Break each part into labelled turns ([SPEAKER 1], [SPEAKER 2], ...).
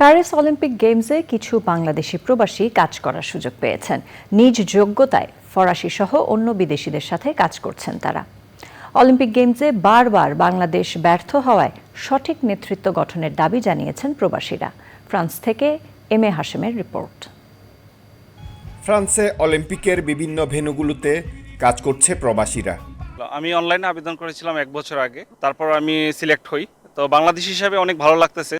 [SPEAKER 1] Paris Olympic গেমসে কিছু বাংলাদেশি প্রবাসী কাজ করার সুযোগ পেয়েছেন। নিজ যোগ্যতায় ফরাসি সহ অন্য বিদেশিদের সাথে কাজ করছেন তারা। অলিম্পিক গেমসে বারবার বাংলাদেশ ব্যর্থ হওয়ায় সঠিক নেতৃত্ব গঠনের দাবি জানিয়েছেন প্রবাসীরা। ফ্রান্স থেকে এম এ হাশেমের রিপোর্ট।
[SPEAKER 2] ফ্রান্সে অলিম্পিকের বিভিন্ন ভেন্যুগুলোতে কাজ করছে প্রবাসীরা।
[SPEAKER 3] আমি অনলাইনে আবেদন করেছিলাম এক বছর আগে। তারপর আমি সিলেক্ট হই। তো বাংলাদেশ হিসাবে অনেক ভালো লাগতেছে।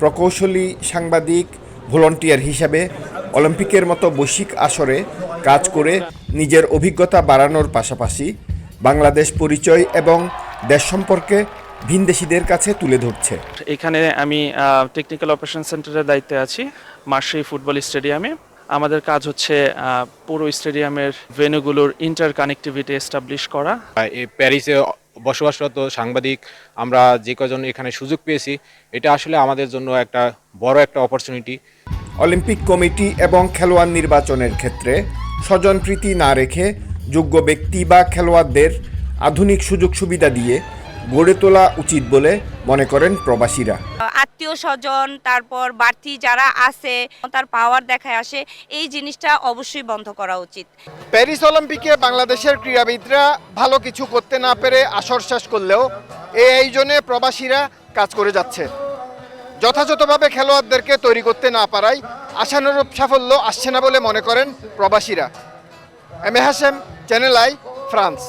[SPEAKER 2] প্রকৌশলী সাংবাদিক ভলান্টিয়ার হিসাবে অলিম্পিকের মতো বৈশ্বিক আসরে কাজ করে নিজের অভিজ্ঞতা বাড়ানোর পাশাপাশি বাংলাদেশ পরিচয় এবং দেশ সম্পর্কে ভিনদেশিদের কাছে তুলে ধরছে।
[SPEAKER 4] এখানে আমি টেকনিক্যাল অপারেশন সেন্টারের দায়িত্বে আছি মার্শি ফুটবল স্টেডিয়ামে। আমাদের কাজ হচ্ছে পুরো স্টেডিয়ামের ভেন্যুগুলোর ইন্টার কানেক্টিভিটি এস্টাবলিশ করা
[SPEAKER 5] এই প্যারিসে বসবাসরত সাংবাদিক, আমরা যে কজন এখানে সুযোগ পেয়েছি, এটা আসলে আমাদের জন্য একটা বড় একটা অপরচুনিটি
[SPEAKER 2] অলিম্পিক কমিটি এবং খেলোয়াড় নির্বাচনের ক্ষেত্রে স্বজনপ্রীতি না রেখে যোগ্য ব্যক্তি বা খেলোয়াড়দের আধুনিক সুযোগ সুবিধা দিয়ে গড়ে তোলা উচিত বলে মনে করেন প্রবাসীরা।
[SPEAKER 6] আত্মীয় স্বজন, তারপর বাড়তি যারা আছে, তার পাওয়ার দেখায় আসে, এই জিনিসটা অবশ্যই বন্ধ করা উচিত।
[SPEAKER 7] প্যারিস অলিম্পিকে বাংলাদেশের ক্রীড়াবিদরা ভালো কিছু করতে না পেরে আসর শেষ করলেও এই আয়োজনে প্রবাসীরা কাজ করে যাচ্ছে। যথাযথভাবে খেলোয়াড়দেরকে তৈরি করতে না পারায় আশানুরূপ সাফল্য আসছে না বলে মনে করেন প্রবাসীরা। M A Hashem channel I France